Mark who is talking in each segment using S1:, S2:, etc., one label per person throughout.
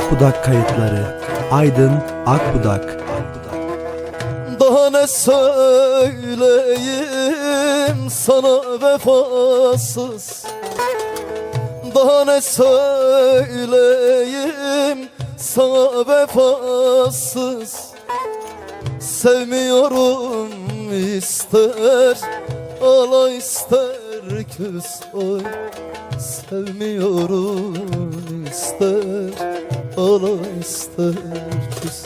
S1: Akbudak kayıtları. Aydın Akbudak.
S2: Daha ne söyleyeyim sana vefasız? Daha ne söyleyeyim sana vefasız? Sevmiyorum ister ala ister küs oy. Sevmiyorum ister küs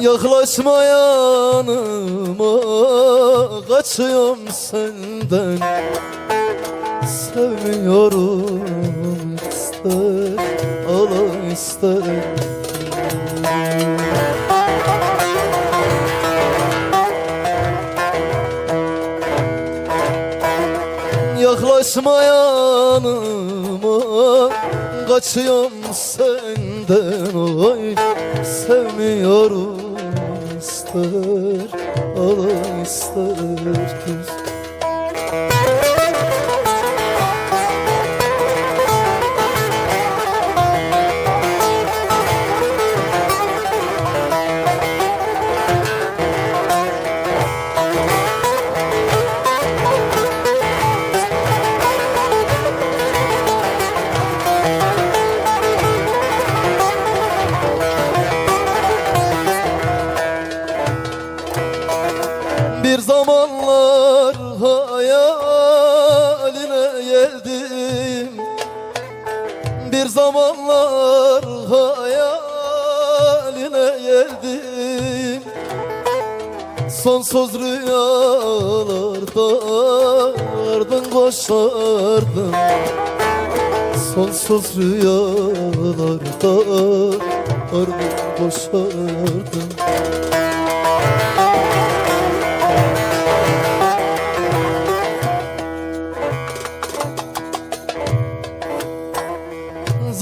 S2: Yaklaşma yanıma Kaçıyorum senden. Sevmiyorum ister Ala ister Yaklaşma yanıma Kaçıyorum senden oy. Sevmiyorum ister Ala ister küs Bir zamanlar hayaline geldim. Bir zamanlar hayaline geldim. Sonsuz rüyalarda ardın koşardım Sonsuz rüyalarda ardın koşardım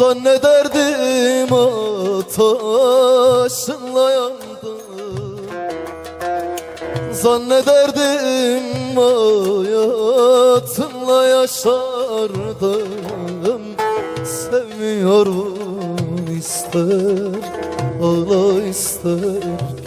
S2: Zannederdim ateşinle yandım. Zannederdim hayatınla yaşardım. Sevmiyorum ister ağla ister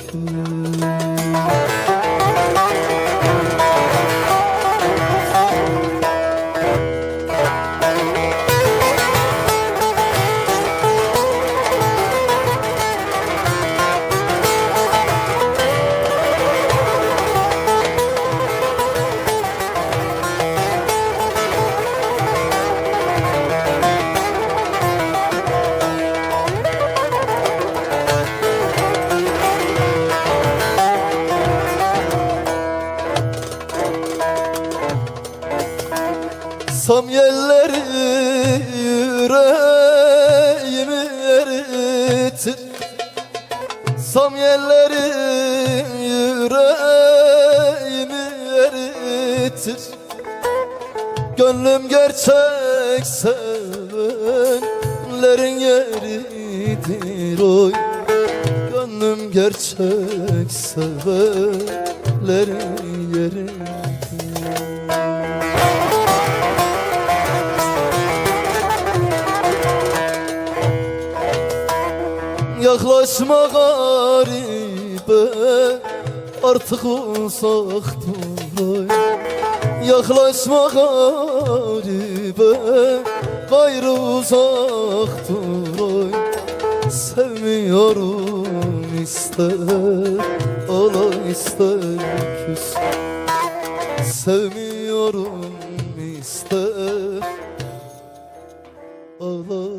S2: ki Samyelleri yüreğimi eritir. Samyelleri yüreğimi eritir. Gönlüm gerçek sevenlerin yeridir oy. Gönlüm gerçek sevenlerin yeridir Yaklaşma garibe artık uzak dur Yaklaşma garibe gayrı uzak dur Sevmiyorum ister ala ister küs. Sevmiyorum ister ala